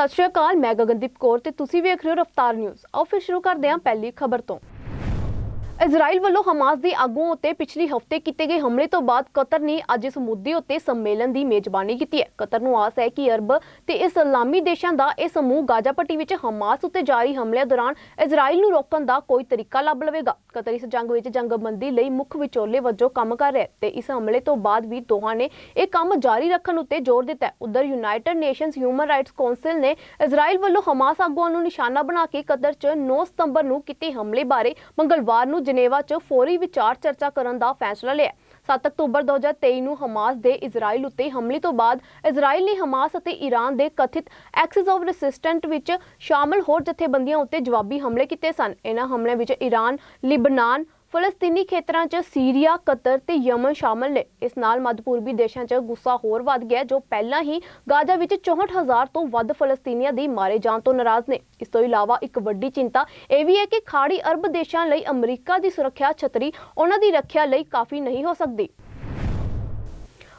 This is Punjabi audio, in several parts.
ਸਤਿ ਸ਼੍ਰੀ ਅਕਾਲ, ਮੈਂ ਗਗਨਦੀਪ ਕੌਰ ਤੇ ਤੁਸੀਂ ਵੇਖ ਰਹੇ ਹੋ ਰਫਤਾਰ ਨਿਊਜ਼। ਆਓ ਫਿਰ ਸ਼ੁਰੂ ਕਰਦੇ ਹਾਂ ਪਹਿਲੀ ਖਬਰ ਤੋਂ। ਇਜ਼ਰਾਈਲ ਵੱਲੋਂ ਹਮਾਸ ਦੇ ਆਗੂਆਂ ਉੱਤੇ ਪਿਛਲੇ ਹਫ਼ਤੇ ਕੀਤੇ ਗਏ ਹਮਲੇ ਤੋਂ ਬਾਅਦ ਕਤਰ ਨੇ ਅੱਜ ਇਸ ਮੁੱਦੇ ਉੱਤੇ ਸੰਮੇਲਨ ਦੀ ਮੇਜ਼ਬਾਨੀ ਕੀਤੀ ਹੈ। ਕਤਰ ਨੂੰ ਆਸ ਹੈ ਕਿ ਅਰਬ ਤੇ ਇਸਲਾਮੀ ਦੇਸ਼ਾਂ ਦਾ ਇਹ ਸਮੂਹ ਗਾਜ਼ਾ ਪੱਟੀ ਵਿੱਚ ਹਮਾਸ ਉੱਤੇ ਜਾਰੀ ਹਮਲਿਆਂ ਦੌਰਾਨ ਇਜ਼ਰਾਈਲ ਨੂੰ ਰੋਕਣ ਦਾ ਕੋਈ ਤਰੀਕਾ ਲੱਭ ਲਵੇਗਾ। ਕਤਰ ਇਸ ਜੰਗ ਵਿੱਚ ਜੰਗਬੰਦੀ ਲਈ ਮੁੱਖ ਵਿਚੋਲੇ ਵਜੋਂ ਕੰਮ ਕਰ ਰਿਹਾ ਹੈ ਤੇ ਇਸ ਹਮਲੇ ਤੋਂ ਬਾਅਦ ਵੀ ਦੋਹਾਂ ਨੇ ਇਹ ਕੰਮ ਜਾਰੀ ਰੱਖਣ ਉੱਤੇ ਜ਼ੋਰ ਦਿੱਤਾ ਉਧਰ United Nations human rights council ਨੇ ਇਜ਼ਰਾਈਲ ਵੱਲੋਂ ਹਮਾਸ ਆਗੂਆਂ ਨੂੰ ਨਿਸ਼ਾਨਾ ਬਣਾ ਕੇ ਕਤਰ 'ਚ 9 ਸਤੰਬਰ ਨੂੰ ਕੀਤੇ ਹਮਲੇ ਬਾਰੇ ਮੰਗਲਵਾਰ ਨੂੰ ਜਨੇਵਾ 'ਚ ਫੌਰੀ ਵਿਚਾਰ ਚਰਚਾ ਕਰਨ ਦਾ ਫੈਸਲਾ ਲਿਆ। 7 ਅਕਤੂਬਰ 2023 ਨੂੰ ਹਮਾਸ ਦੇ ਇਜ਼ਰਾਈਲ ਉੱਤੇ ਹਮਲੇ ਤੋਂ ਬਾਅਦ ਇਜ਼ਰਾਈਲ ਨੇ ਹਮਾਸ ਅਤੇ ਈਰਾਨ ਦੇ ਕਥਿਤ ਐਕਸਿਸ ਆਫ ਰੈਸਿਸਟੈਂਟ ਵਿੱਚ ਸ਼ਾਮਲ ਹੋਰ ਜਥੇਬੰਦੀਆਂ ਉੱਤੇ ਜਵਾਬੀ ਹਮਲੇ ਕੀਤੇ ਸਨ। ਇਹਨਾਂ ਹਮਲਿਆਂ ਵਿੱਚ ਈਰਾਨ, ਲਿਬਨਾਨ ਫਲਸਤੀਨੀ ਖੇਤਰਾਂ 'ਚ ਸੀਰੀਆ, ਕਤਰ ਤੇ ਯਮਨ ਸ਼ਾਮਲ ਨੇ। ਇਸ ਨਾਲ ਮੱਧ ਪੂਰਬੀ ਦੇਸ਼ਾਂ 'ਚ ਗੁੱਸਾ ਹੋਰ ਵੱਧ ਗਿਆ ਜੋ ਪਹਿਲਾਂ ਹੀ ਗਾਜ਼ਾ ਵਿੱਚ 64000 ਤੋਂ ਵੱਧ ਫਲਸਤੀਨੀਆਂ ਦੀ ਮਾਰੇ ਜਾਣ ਤੋਂ ਨਾਰਾਜ਼ ਨੇ। ਇਸ ਤੋਂ ਇਲਾਵਾ ਇੱਕ ਵੱਡੀ ਚਿੰਤਾ ਇਹ ਵੀ ਹੈ ਕਿ ਖਾੜੀ ਅਰਬ ਦੇਸ਼ਾਂ ਲਈ ਅਮਰੀਕਾ ਦੀ ਸੁਰੱਖਿਆ ਛਤਰੀ ਉਹਨਾਂ ਦੀ ਰੱਖਿਆ ਲਈ ਕਾਫੀ ਨਹੀਂ ਹੋ ਸਕਦੀ।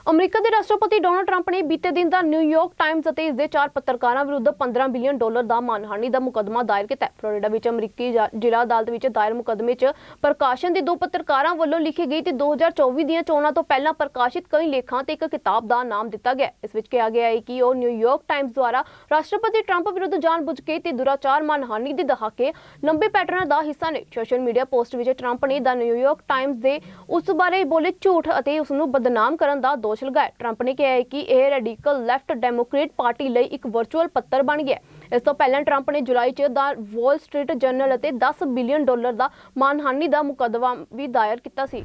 ਅਮਰੀਕਾ ਦੇ ਰਾਸ਼ਟਰਪਤੀ ਡੋਨਾਲਡ ਟਰੰਪ ਨੇ ਬੀਤੇ ਦਿਨ ਦਾ ਨਿਊਯਾਰਕ ਟਾਈਮਜ਼ ਅਤੇ ਇਸ ਦੇ ਚਾਰ ਪੱਤਰਕਾਰਾਂ ਵਿਰੁੱਧ 15 ਬਿਲੀਅਨ ਡਾਲਰ ਦਾ ਮਾਨਹਾਨੀ ਦਾ ਮੁਕੱਦਮਾ ਦਾਇਰ ਕੀਤਾ ਹੈ ਫਲੋਰੀਡਾ ਵਿੱਚ ਅਮਰੀਕੀ ਜਾ- ਜ਼ਿਲ੍ਹਾ ਅਦਾਲਤ ਵਿੱਚ ਦਾਇਰ ਮੁਕੱਦਮੇ 'ਚ ਪ੍ਰਕਾਸ਼ਨ ਦੇ ਦੋ ਪੱਤਰਕਾਰਾਂ ਵੱਲੋਂ ਲਿਖੀ ਗਈ ਤੇ 2024 ਦੀਆਂ ਚੋਣਾਂ ਤੋਂ ਪਹਿਲਾਂ ਪ੍ਰਕਾਸ਼ਿਤ ਕਈ ਲੇਖਾਂ ਤੇ ਇੱਕ ਕਿਤਾਬ ਦਾ ਨਾਮ ਦਿੱਤਾ ਗਿਆ ਹੈ। ਇਸ ਵਿੱਚ ਕਿਹਾ ਗਿਆ ਹੈ ਕਿ ਉਹ ਨਿਊਯਾਰਕ ਟਾਈਮਜ਼ ਦੁਆਰਾ ਰਾਸ਼ਟਰਪਤੀ ਟਰੰਪ ਵਿਰੁੱਧ ਜਾਣਬੁੱਝ ਕੇ ਤੇ ਦੁਰਾਚਾਰ ਮਾਨਹਾਨੀ ਦੇ ਦਹਾਕੇ ਲੰਬੇ ਪੈਟਰਨਾਂ ਦਾ ਹਿੱਸਾ ਨੇ ਸੋਸ਼ਲ ਮੀਡੀਆ ਪੋਸਟ ਵਿੱਚ ਟਰੰਪ ਨੇ ਦਾ ਨਿਊਯਾਰਕ ਟਾਈਮਜ਼ ਦੇ ਉਸ ਬਾਰੇ ਬੋਲੇ ਝੂਠ ਅਤੇ ਉਸ ਨੂੰ ਬਦਨਾਮ ਕਰਨ ਦਾ ਦੋਸ਼ ਲਗਾਇਆ। ਟਰੰਪ ਨੇ ਕਿਹਾ ਕਿ ਇਹ ਰੈਡੀਕਲ ਲੈਫਟ ਡੈਮੋਕ੍ਰੇਟ ਪਾਰਟੀ ਲਈ ਇੱਕ ਵਰਚੁਅਲ ਪੱਤਰ ਬਣ ਗਿਆ ਇਸ ਤੋਂ ਪਹਿਲਾਂ ਟਰੰਪ ਨੇ ਜੁਲਾਈ 'ਚ ਦਾ ਵਾਲ ਸਟਰੀਟ ਜਰਨਲ ਅਤੇ 10 ਬਿਲੀਅਨ ਡਾਲਰ ਦਾ ਮਾਨਹਾਨੀ ਦਾ ਮੁਕੱਦਮਾ ਵੀ ਦਾਇਰ ਕੀਤਾ ਸੀ।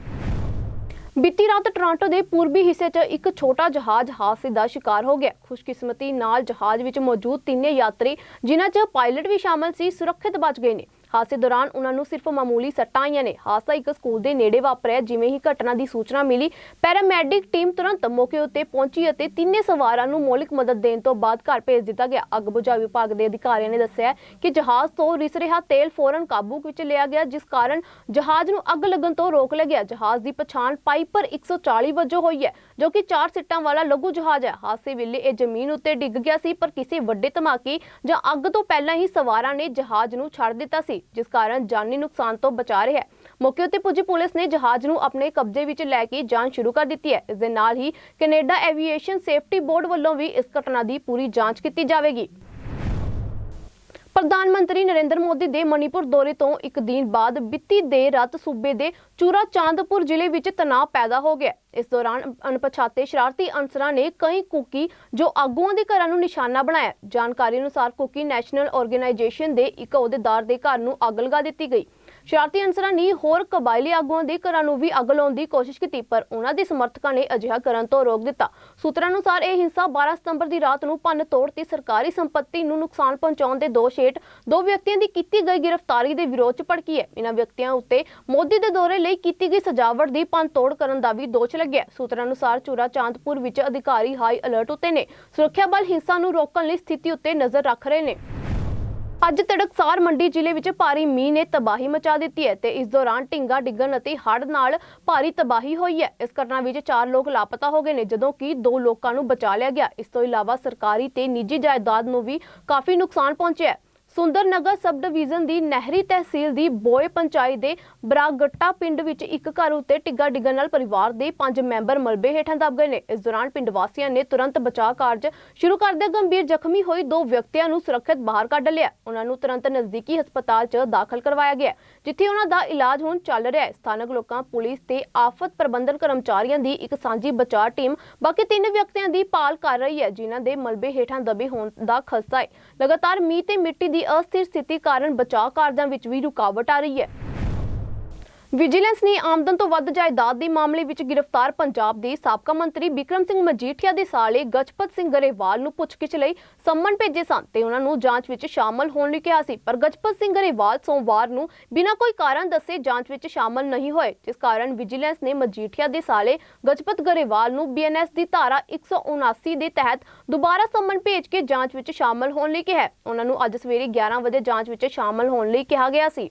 ਬੀਤੀ ਰਾਤ ਟੋਰਾਂਟੋ ਦੇ ਪੂਰਬੀ ਹਿੱਸੇ 'ਚ ਇੱਕ ਛੋਟਾ ਜਹਾਜ਼ ਹਾਦਸੇ ਦਾ ਸ਼ਿਕਾਰ ਹੋ ਗਿਆ। ਖੁਸ਼ਕਿਸਮਤੀ ਨਾਲ ਜਹਾਜ਼ ਵਿੱਚ ਮੌਜੂਦ ਤਿੰਨੇ ਯਾਤਰੀ, ਜਿਨ੍ਹਾਂ 'ਚ ਪਾਇਲਟ ਵੀ ਸ਼ਾਮਲ ਸੀ, ਸੁਰੱਖਿਅਤ ਬਚ ਗਏ ਨੇ। ਹਾਦਸੇ ਦੌਰਾਨ ਉਹਨਾਂ ਨੂੰ ਸਿਰਫ ਮਾਮੂਲੀ ਸੱਟਾਂ ਆਈਆਂ ਨੇ। ਹਾਦਸਾ ਇੱਕ ਸਕੂਲ ਦੇ ਨੇੜੇ ਵਾਪਰਿਆ, ਜਿਵੇਂ ਹੀ ਘਟਨਾ ਦੀ ਸੂਚਨਾ ਮਿਲੀ, ਪੈਰਾਮੈਡਿਕ ਟੀਮ ਤੁਰੰਤ ਮੌਕੇ ਉੱਤੇ ਪਹੁੰਚੀ ਅਤੇ ਤਿੰਨੇ ਸਵਾਰਾਂ ਨੂੰ ਮੌਲਿਕ ਮਦਦ ਦੇਣ ਤੋਂ ਬਾਅਦ ਘਰ ਭੇਜ ਦਿੱਤਾ ਗਿਆ। ਅੱਗ ਬੁਝਾਊ ਵਿਭਾਗ ਦੇ ਅਧਿਕਾਰੀਆਂ ਨੇ ਦੱਸਿਆ ਕਿ ਜਹਾਜ਼ ਤੋਂ ਰਿਸ ਰਿਹਾ ਤੇਲ ਫੌਰਨ ਕਾਬੂ ਵਿੱਚ ਲਿਆ ਗਿਆ, ਜਿਸ ਕਾਰਨ ਜਹਾਜ਼ ਨੂੰ ਅੱਗ ਲੱਗਣ ਤੋਂ ਰੋਕ ਲਿਆ ਗਿਆ। ਜਹਾਜ਼ ਦੀ ਪਛਾਣ ਪਾਈਪਰ 140 ਵਜੋਂ ਹੋਈ ਹੈ। ਜੋ ਕਿ ਚਾਰ ਸੀਟਾਂ ਵਾਲਾ ਲਘੂ ਜਹਾਜ਼ ਹੈ। ਹਾਦਸੇ ਵੇਲੇ ਇਹ ਜ਼ਮੀਨ ਉੱਤੇ ਡਿੱਗ ਗਿਆ ਸੀ, ਪਰ ਕਿਸੇ ਵੱਡੇ ਧਮਾਕੇ ਜਾਂ ਅੱਗ ਤੋਂ ਪਹਿਲਾਂ ਹੀ ਸਵਾਰਾਂ ਨੇ ਜਹਾਜ਼ ਨੂੰ ਛੱਡ ਦਿੱਤਾ ਸੀ, ਜਿਸ ਕਾਰਨ ਜਾਨੀ ਨੁਕਸਾਨ ਤੋਂ ਬਚਾ ਰਿਹਾ ਹੈ। ਮੌਕੇ ਉੱਤੇ ਪੁੱਜੀ ਪੁਲਿਸ ਨੇ ਜਹਾਜ਼ ਨੂੰ ਆਪਣੇ ਕਬਜ਼ੇ ਵਿੱਚ ਲੈ ਕੇ ਜਾਂਚ ਸ਼ੁਰੂ ਕਰ ਦਿੱਤੀ ਹੈ। ਇਸ ਦੇ ਨਾਲ ਹੀ ਕੈਨੇਡਾ ਐਵੀਏਸ਼ਨ ਸੇਫਟੀ ਬੋਰਡ ਵੱਲੋਂ ਵੀ ਇਸ ਘਟਨਾ ਦੀ ਪੂਰੀ ਜਾਂਚ ਕੀਤੀ ਜਾਵੇਗੀ। ਪ੍ਰਧਾਨ ਮੰਤਰੀ ਨਰਿੰਦਰ ਮੋਦੀ ਦੇ ਮਣੀਪੁਰ ਦੌਰੇ ਤੋਂ ਇੱਕ ਦਿਨ ਬਾਅਦ ਬੀਤੀ ਦੇਰ ਰਾਤ ਸੂਬੇ ਦੇ ਚੂਰਾ ਚਾਂਦਪੁਰ ਜ਼ਿਲ੍ਹੇ ਵਿੱਚ ਤਣਾਅ ਪੈਦਾ ਹੋ ਗਿਆ। ਇਸ ਦੌਰਾਨ ਅਣਪਛਾਤੇ ਸ਼ਰਾਰਤੀ ਅਨਸਰਾਂ ਨੇ ਕਈ ਕੁਕੀ ਜੋ ਆਗੂਆਂ ਦੇ ਘਰਾਂ ਨੂੰ ਨਿਸ਼ਾਨਾ ਬਣਾਇਆ। ਜਾਣਕਾਰੀ ਅਨੁਸਾਰ ਕੁਕੀ ਨੈਸ਼ਨਲ ਆਰਗੇਨਾਈਜੇਸ਼ਨ ਦੇ ਇੱਕ ਅਹੁਦੇਦਾਰ ਦੇ ਘਰ ਨੂੰ ਅੱਗ ਲਗਾ ਦਿੱਤੀ ਗਈ। ਸ਼ਰਾਰਤੀ ਅਨਸਰਾਂ ਨੇ ਹੋਰ ਕਬਾਇਲੀ ਆਗੂਆਂ ਦੇ ਘਰਾਂ ਨੂੰ ਵੀ ਅੱਗ ਲਾਉਣ ਦੀ ਕੋਸ਼ਿਸ਼ ਕੀਤੀ, ਪਰ ਉਹਨਾਂ ਦੇ ਸਮਰਥਕਾਂ ਨੇ ਅਜਿਹਾ ਕਰਨ ਤੋਂ ਰੋਕ ਦਿੱਤਾ। ਸੂਤਰਾਂ ਅਨੁਸਾਰ ਇਹ ਹਿੰਸਾ 12 ਸਤੰਬਰ ਦੀ ਰਾਤ ਨੂੰ ਭੰਨ ਤੋੜ ਤੇ ਸਰਕਾਰੀ ਸੰਪત્ਤੀ ਨੂੰ ਨੁਕਸਾਨ ਪਹੁੰਚਾਉਣ ਦੇ ਦੋਸ਼ ਹੇਠ ਦੋ ਵਿਅਕਤੀਆਂ ਦੀ ਕੀਤੀ ਗਈ ਗ੍ਰਿਫਤਾਰੀ ਦੇ ਵਿਰੋਧ 'ਚ ਭੜਕੀ ਹੈ। ਇਹਨਾਂ ਵਿਅਕਤੀਆਂ ਉੱਤੇ ਮੋਦੀ ਦੇ ਦੌਰੇ ਲਈ ਕੀਤੀ ਗਈ ਸਜਾਵਟ ਦੀ ਭੰਨ ਤੋੜ ਕਰਨ ਦਾ ਵੀ ਦੋਸ਼ ਲੱਗਿਆ ਸੂਤਰਾਂ ਅਨੁਸਾਰ ਚੂਰਾ ਚਾਂਦਪੁਰ ਵਿੱਚ ਅਧਿਕਾਰੀ ਹਾਈ ਅਲਰਟ ਉੱਤੇ ਨੇ। ਸੁਰੱਖਿਆ ਬਲ ਹਿੰਸਾ ਨੂੰ ਰੋਕਣ ਲਈ ਸਥਿਤੀ ਉੱਤੇ ਨਜ਼ਰ ਰੱਖ ਰਹੇ ਨੇ। ਅੱਜ ਤੜਕਸਾਰ ਮੰਡੀ ਜ਼ਿਲ੍ਹੇ ਵਿੱਚ ਭਾਰੀ ਮੀਂਹ ਨੇ ਤਬਾਹੀ ਮਚਾ ਦਿੱਤੀ ਹੈ ਤੇ ਇਸ ਦੌਰਾਨ ਢਿੰਗਾ ਡਿੱਗਣ ਅਤੇ ਹੜ੍ਹ ਨਾਲ ਭਾਰੀ ਤਬਾਹੀ ਹੋਈ ਹੈ। ਇਸ ਘਟਨਾ ਵਿੱਚ 4 ਲੋਕ ਲਾਪਤਾ ਹੋ ਗਏ ਨੇ, ਜਦੋਂ ਕਿ 2 ਲੋਕਾਂ ਨੂੰ ਬਚਾ ਲਿਆ ਗਿਆ। ਇਸ ਤੋਂ ਇਲਾਵਾ ਸਰਕਾਰੀ ਤੇ ਨਿੱਜੀ ਜਾਇਦਾਦ ਨੂੰ ਵੀ ਕਾਫੀ ਨੁਕਸਾਨ ਪਹੁੰਚਿਆ ਹੈ। ਸੁੰਦਰ ਨਗਰ ਸਬ ਡਿਵੀਜ਼ਨ ਦੀ ਨਹਿਰੀ ਤਹਿਸੀਲ ਦੀ ਬੋਏ ਪੰਚਾਇਤ ਦੇ ਬਰਾਗੱਟਾ ਪਿੰਡ ਵਿੱਚ ਇੱਕ ਘਰ ਉੱਤੇ ਟਿੱਗਾ ਡਿੱਗਣ ਨਾਲ ਪਰਿਵਾਰ ਦੇ 5 ਮੈਂਬਰ ਮਲਬੇ ਹੇਠਾਂ ਦਬ ਗਏ ਨੇ। ਇਸ ਦੌਰਾਨ ਪਿੰਡ ਵਾਸੀਆਂ ਨੇ ਤੁਰੰਤ ਬਚਾਅ ਕਾਰਜ ਸ਼ੁਰੂ ਕਰਦੇ ਗੰਭੀਰ ਜ਼ਖਮੀ ਹੋਏ ਦੋ ਵਿਅਕਤੀਆਂ ਨੂੰ ਸੁਰੱਖਿਅਤ ਬਾਹਰ ਕੱਢ ਲਿਆ। ਉਹਨਾਂ ਨੂੰ ਤੁਰੰਤ ਨਜ਼ਦੀਕੀ ਹਸਪਤਾਲ 'ਚ ਦਾਖਲ ਕਰਵਾਇਆ ਗਿਆ। ਜਿੱਥੇ ਉਹਨਾਂ ਦਾ ਇਲਾਜ ਹੁਣ ਚੱਲ ਰਿਹਾ ਹੈ। ਸਥਾਨਕ ਲੋਕਾਂ, ਪੁਲਿਸ ਤੇ ਆਫਤ ਪ੍ਰਬੰਧਨ ਕਰਮਚਾਰੀਆਂ ਦੀ ਇੱਕ ਸਾਂਝੀ ਬਚਾਅ ਟੀਮ ਬਾਕੀ ਤਿੰਨ ਵਿਅਕਤੀਆਂ ਦੀ ਭਾਲ ਕਰ ਰਹੀ ਹੈ, ਜਿਨ੍ਹਾਂ ਦੇ ਮਲਬੇ ਹੇਠਾਂ ਦਬੇ ਹੋਣ ਦਾ ਖਸਤਾ ਹੈ। ਲਗਾਤਾਰ ਮੀਂਹ ਤੇ ਮਿੱਟੀ ਦੀ ਅਸਥਿਰ ਸਥਿਤੀ ਕਾਰਨ ਬਚਾਅ ਕਾਰਜਾਂ ਵਿੱਚ ਵੀ ਰੁਕਾਵਟ ਆ ਰਹੀ ਹੈ। ਵਿਜੀਲੈਂਸ ਨੇ ਆਮਦਨ ਤੋਂ ਵੱਧ ਜਾਇਦਾਦ ਦੇ ਮਾਮਲੇ ਵਿੱਚ ਗ੍ਰਿਫਤਾਰ ਪੰਜਾਬ ਦੇ ਸਾਬਕਾ ਮੰਤਰੀ ਬਿਕਰਮ ਸਿੰਘ ਮਜੀਠੀਆ ਦੇ ਸਾਲੇ ਗਜਪਤ ਸਿੰਘ ਗਰੇਵਾਲ ਨੂੰ ਪੁੱਛਗਿੱਛ ਲਈ ਸੰਮਨ ਭੇਜੇ ਸਨ ਤੇ ਉਹਨਾਂ ਨੂੰ ਜਾਂਚ ਵਿੱਚ ਸ਼ਾਮਲ ਹੋਣ ਲਈ ਕਿਹਾ ਸੀ ਪਰ ਗਜਪਤ ਸਿੰਘ ਗਰੇਵਾਲ ਸੋਮਵਾਰ ਨੂੰ ਬਿਨਾਂ ਕੋਈ ਕਾਰਨ ਦੱਸੇ ਜਾਂਚ ਵਿੱਚ ਸ਼ਾਮਲ ਨਹੀਂ ਹੋਏ, ਜਿਸ ਕਾਰਨ ਵਿਜੀਲੈਂਸ ਨੇ ਮਜੀਠੀਆ ਦੇ ਸਾਲੇ ਗਜਪਤ ਗਰੇਵਾਲ ਨੂੰ ਬੀਐਨਐਸ ਦੀ ਧਾਰਾ 179 ਦੇ ਤਹਿਤ ਦੁਬਾਰਾ ਸੰਮਨ ਭੇਜ ਕੇ ਜਾਂਚ ਵਿੱਚ ਸ਼ਾਮਲ ਹੋਣ ਲਈ ਕਿਹਾ ਹੈ। ਉਹਨਾਂ ਨੂੰ ਅੱਜ ਸਵੇਰੇ 11 ਵਜੇ ਜਾਂਚ ਵਿੱਚ ਸ਼ਾਮਲ ਹੋਣ ਲਈ ਕਿਹਾ ਗਿਆ ਸੀ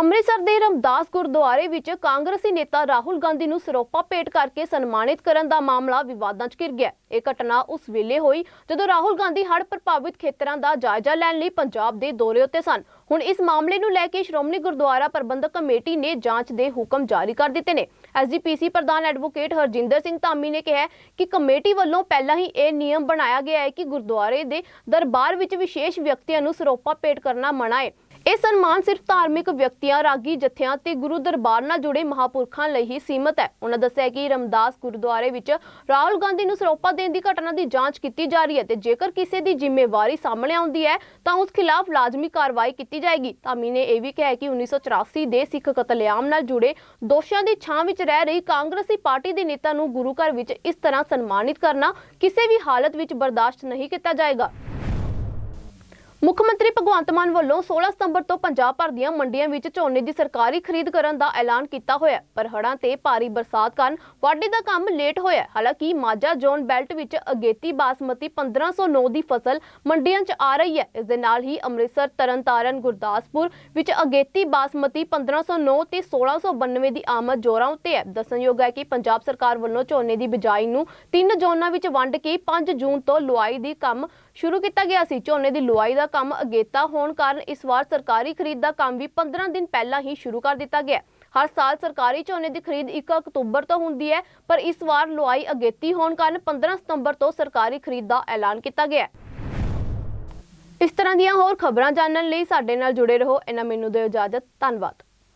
ਅੰਮ੍ਰਿਤਸਰ ਦੇ ਰਮਦਾਸ ਗੁਰਦੁਆਰੇ ਵਿੱਚ ਕਾਂਗਰਸੀ ਨੇਤਾ ਰਾਹੁਲ ਗਾਂਧੀ ਨੂੰ ਸਰੋਪਾ ਭੇਟ ਕਰਕੇ ਸਨਮਾਨਿਤ ਕਰਨ ਦਾ ਮਾਮਲਾ ਵਿਵਾਦਾਂ 'ਚ ਘਿਰ ਗਿਆ। ਇਹ ਘਟਨਾ ਉਸ ਵੇਲੇ ਹੋਈ ਜਦੋਂ ਰਾਹੁਲ ਗਾਂਧੀ ਹੜ੍ਹ ਪ੍ਰਭਾਵਿਤ ਖੇਤਰਾਂ ਦਾ ਜਾਇਜ਼ਾ ਲੈਣ ਲਈ ਪੰਜਾਬ ਦੇ ਦੌਰੇ ਉੱਤੇ ਸਨ। ਹੁਣ ਇਸ ਮਾਮਲੇ ਨੂੰ ਲੈ ਕੇ ਸ਼੍ਰੋਮਣੀ ਗੁਰਦੁਆਰਾ ਪ੍ਰਬੰਧਕ ਕਮੇਟੀ ਨੇ ਜਾਂਚ ਦੇ ਹੁਕਮ ਜਾਰੀ ਕਰ ਦਿੱਤੇ ਨੇ। ਐਸਜੀਪੀਸੀ ਪ੍ਰਧਾਨ ਐਡਵੋਕੇਟ ਹਰਜਿੰਦਰ ਸਿੰਘ ਧਾਮੀ ਨੇ ਕਿਹਾ ਕਿ ਕਮੇਟੀ ਵੱਲੋਂ ਪਹਿਲਾਂ ਹੀ ਇਹ ਨਿਯਮ ਬਣਾਇਆ ਗਿਆ ਹੈ ਕਿ ਗੁਰਦੁਆਰੇ ਦੇ ਦਰਬਾਰ ਵਿੱਚ ਵਿਸ਼ੇਸ਼ ਵਿਅਕਤੀਆਂ ਨੂੰ ਸਰੋਪਾ ਭੇਟ ਕਰਨਾ ਮਨਾ ਹੈ। ਇਹ ਸਨਮਾਨ ਸਿਰਫ ਧਾਰਮਿਕ ਵਿਅਕਤੀਆਂ, ਰਾਗੀ ਜਥਿਆਂ ਤੇ ਗੁਰੂ ਦਰਬਾਰ ਨਾਲ ਜੁੜੇ ਮਹਾਪੁਰਖਾਂ ਲਈ ਹੀ ਸੀਮਤ ਹੈ। ਉਹਨਾਂ ਦੱਸਿਆ ਕਿ ਰਮਦਾਸ ਗੁਰਦੁਆਰੇ ਵਿੱਚ ਰਾਹੁਲ ਗਾਂਧੀ ਨੂੰ ਸਰੋਪਾ ਦੇਣ ਦੀ ਘਟਨਾ ਦੀ ਜਾਂਚ ਕੀਤੀ ਜਾ ਰਹੀ ਹੈ ਤੇ ਜੇਕਰ ਕਿਸੇ ਦੀ ਜ਼ਿੰਮੇਵਾਰੀ ਸਾਹਮਣੇ ਆਉਂਦੀ ਹੈ, ਤਾਂ ਉਸ ਖਿਲਾਫ ਲਾਜ਼ਮੀ ਕਾਰਵਾਈ ਕੀਤੀ ਜਾਏਗੀ। ਧਾਮੀ ਨੇ ਇਹ ਵੀ ਕਿਹਾ ਕਿ 1984 ਦੇ ਸਿੱਖ ਕਤਲੇਆਮ ਨਾਲ ਜੁੜੇ ਦੋਸ਼ੀਆਂ ਦੀ ਛਾਂ ਵਿੱਚ ਰਹਿ ਰਹੀ ਕਾਂਗਰਸੀ ਪਾਰਟੀ ਦੇ ਨੇਤਾ ਨੂੰ ਗੁਰੂ ਘਰ ਵਿੱਚ ਇਸ ਤਰ੍ਹਾਂ ਸਨਮਾਨਿਤ ਕਰਨਾ ਕਿਸੇ ਵੀ ਹਾਲਤ ਵਿੱਚ ਬਰਦਾਸ਼ਤ ਨਹੀਂ ਕੀਤਾ ਜਾਏਗਾ। ਮੁੱਖ ਮੰਤਰੀ ਭਗਵੰਤ ਮਾਨ ਵੱਲੋਂ 16 ਸਤੰਬਰ ਤੋਂ ਪੰਜਾਬ ਭਰ ਦੀਆਂ ਮੰਡੀਆਂ ਵਿੱਚ ਝੋਨੇ ਦੀ ਸਰਕਾਰੀ ਖਰੀਦ ਕਰਨ ਦਾ ਐਲਾਨ ਕੀਤਾ ਹੋਇਆ ਪਰ ਹੜ੍ਹਾਂ ਤੇ ਭਾਰੀ ਬਰਸਾਤ ਕਾਰਨ ਵਾਢੀ ਦਾ ਕੰਮ ਲੇਟ ਹੋਇਆ ਹਾਲਾਂਕਿ ਮਾਝਾ ਜ਼ੋਨ ਬੈਲਟ ਵਿੱਚ ਅਗੇਤੀ ਬਾਸਮਤੀ 1509 ਦੀ ਫਸਲ ਮੰਡੀਆਂ 'ਚ ਆ ਰਹੀ ਹੈ। ਇਸ ਦੇ ਨਾਲ ਹੀ ਅੰਮ੍ਰਿਤਸਰ, ਤਰਨਤਾਰਨ, ਗੁਰਦਾਸਪੁਰ ਵਿੱਚ ਅਗੇਤੀ ਬਾਸਮਤੀ 1509 ਤੇ 1692 ਦੀ ਆਮਦ ਜ਼ੋਰਾਂ ਉੱਤੇ ਹੈ। ਦੱਸਣਯੋਗ ਹੈ ਕਿ ਪੰਜਾਬ ਸਰਕਾਰ ਵੱਲੋਂ ਝੋਨੇ ਦੀ ਬਿਜਾਈ ਨੂੰ ਤਿੰਨ ਜ਼ੋਨਾਂ ਵਿੱਚ ਵੰਡ ਕੇ 5 ਜੂਨ ਤੋਂ ਲੁਆਈ ਦੀ ਕੰਮ ਸ਼ੁਰੂ ਕੀਤਾ ਗਿਆ ਸੀ। ਝੋਨੇ ਦੀ ਲੁਆਈ ਦਾ ਕੰਮ ਅਗੇਤਾ ਹੋਣ ਕਾਰਨ ਇਸ ਵਾਰ ਸਰਕਾਰੀ ਖਰੀਦ ਦਾ ਕੰਮ ਵੀ 15 ਦਿਨ ਪਹਿਲਾਂ ਹੀ ਸ਼ੁਰੂ ਕਰ ਦਿੱਤਾ ਗਿਆ। ਹਰ ਸਾਲ ਸਰਕਾਰੀ ਝੋਨੇ ਦੀ ਖਰੀਦ 1 ਅਕਤੂਬਰ ਤੋਂ ਹੁੰਦੀ ਹੈ, ਪਰ ਇਸ ਵਾਰ ਲੁਆਈ ਅਗੇਤੀ ਹੋਣ ਕਾਰਨ 15 ਸਤੰਬਰ ਤੋਂ ਸਰਕਾਰੀ ਖਰੀਦ ਦਾ ਐਲਾਨ ਕੀਤਾ ਗਿਆ ਇਸ ਤਰ੍ਹਾਂ ਦੀਆਂ ਹੋਰ ਖਬਰਾਂ ਜਾਣਨ ਲਈ ਸਾਡੇ ਨਾਲ ਜੁੜੇ ਰਹੋ। ਇਹਨਾਂ ਮੈਨੂੰ ਦਿਓ ਇਜਾਜ਼ਤ। ਧੰਨਵਾਦ।